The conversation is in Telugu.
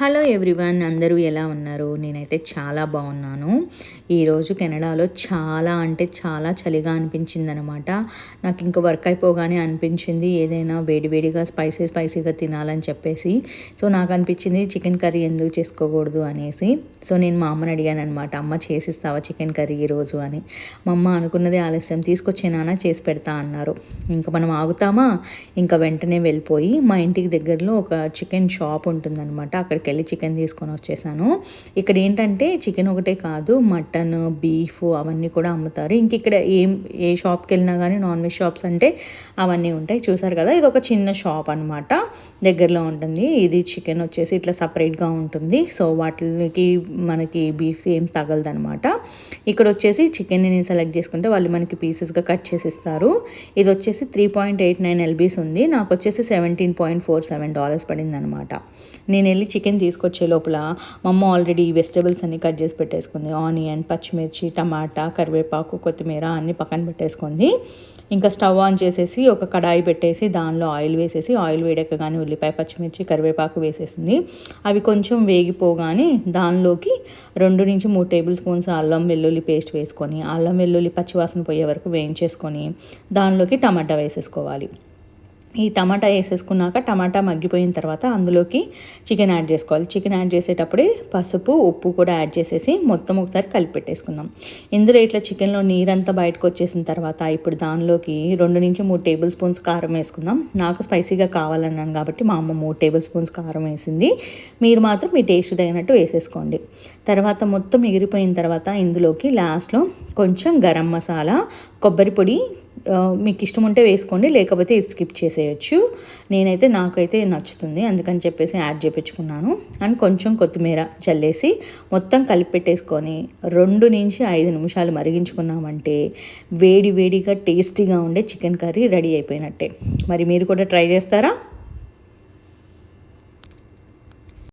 హలో ఎవ్రీవన్ అందరూ ఎలా ఉన్నారు? నేనైతే చాలా బాగున్నాను. ఈరోజు కెనడాలో చాలా అంటే చాలా చలిగా అనిపించింది అనమాట నాకు ఇంకా వర్క్ అయిపోగానే అనిపించింది ఏదైనా వేడివేడిగా స్పైసీ స్పైసీగా తినాలని చెప్పేసి. సో నాకు అనిపించింది చికెన్ కర్రీ ఎందుకు చేసుకోకూడదు అనేసి. సో నేను మా అమ్మని అడిగాను అనమాట అమ్మ చేసిస్తావా చికెన్ కర్రీ ఈరోజు అని. మా అమ్మ అనుకున్నది ఆలస్యం తీసుకొచ్చే నాన్న చేసి పెడతా అన్నారు. ఇంకా మనం ఆగుతామా? ఇంకా వెంటనే వెళ్ళిపోయి మా ఇంటికి దగ్గరలో ఒక చికెన్ షాప్ ఉంటుందన్నమాట అక్కడికి వెళ్ళి చికెన్ తీసుకొని వచ్చేసాను. ఇక్కడ ఏంటంటే చికెన్ ఒకటే కాదు మటన్ బీఫ్ అవన్నీ కూడా అమ్ముతారు. ఇంక ఇక్కడ ఏం ఏ షాప్కి వెళ్ళినా కానీ నాన్ వెజ్ షాప్స్ అంటే అవన్నీ ఉంటాయి. చూసారు కదా ఇది ఒక చిన్న షాప్ అనమాట దగ్గరలో ఉంటుంది. ఇది చికెన్ వచ్చేసి ఇట్లా సపరేట్గా ఉంటుంది. సో వాటికి మనకి బీఫ్ ఏం తగలదనమాట ఇక్కడ వచ్చేసి చికెన్ నేను సెలెక్ట్ చేసుకుంటే వాళ్ళు మనకి పీసెస్గా కట్ చేసి ఇస్తారు ఇది వచ్చేసి three point eight nine lbs ఉంది. నాకు వచ్చేసి seventeen point four seven dollars పడింది అనమాట నేను వెళ్ళి చికెన్ చికెన్ తీసుకొచ్చే లోపల మా అమ్మ ఆల్రెడీ వెజిటేబుల్స్ అన్ని కట్ చేసి పెట్టేసుకుంది. ఆనియన్ పచ్చిమిర్చి టమాటా కరివేపాకు కొత్తిమీర అన్ని పక్కన పెట్టేసుకుంది. ఇంకా స్టవ్ ఆన్ చేసేసి ఒక కడాయి పెట్టేసి దానిలో ఆయిల్ వేసేసి ఆయిల్ వేడెక్కగానే ఉల్లిపాయ పచ్చిమిర్చి కరివేపాకు వేసేసింది. అవి కొంచెం వేగిపోగానే దానిలోకి రెండు నుంచి మూడు టేబుల్ స్పూన్స్ అల్లం వెల్లుల్లి పేస్ట్ వేసుకొని అల్లం వెల్లుల్లి పచ్చివాసన పోయే వరకు వేయించేసుకొని దానిలోకి టమాటా వేసేసుకోవాలి. ఈ టమాటా వేసేసుకున్నాక టమాటా మగ్గిపోయిన తర్వాత అందులోకి చికెన్ యాడ్ చేసుకోవాలి. చికెన్ యాడ్ చేసేటప్పుడే పసుపు ఉప్పు కూడా యాడ్ చేసేసి మొత్తం ఒకసారి కలిపి పెట్టేసుకుందాం. ఇందులో ఇట్లా చికెన్లో నీరంతా బయటకు వచ్చేసిన తర్వాత ఇప్పుడు దానిలోకి రెండు నుంచి మూడు టేబుల్ స్పూన్స్ కారం వేసుకుందాం. నాకు స్పైసీగా కావాలన్నాను కాబట్టి మా అమ్మ మూడు టేబుల్ స్పూన్స్ కారం వేసింది. మీరు మాత్రం మీ టేస్ట్ తగినట్టు వేసేసుకోండి. తర్వాత మొత్తం ఎగిరిపోయిన తర్వాత ఇందులోకి లాస్ట్లో కొంచెం గరం మసాలా కొబ్బరి పొడి మీకు ఇష్టం ఉంటే వేసుకోండి లేకపోతే ఇది స్కిప్ చేసేయచ్చు. నేనైతే నాకైతే నచ్చుతుంది అందుకని చెప్పేసి యాడ్ చేయించుకున్నాను అండ్ కొంచెం కొత్తిమీర చల్లేసి మొత్తం కలిపి పెట్టేసుకొని రెండు నుంచి ఐదు నిమిషాలు మరిగించుకున్నామంటే వేడి వేడిగా టేస్టీగా ఉండే చికెన్ కర్రీ రెడీ అయిపోయినట్టే. మరి మీరు కూడా ట్రై చేస్తారా?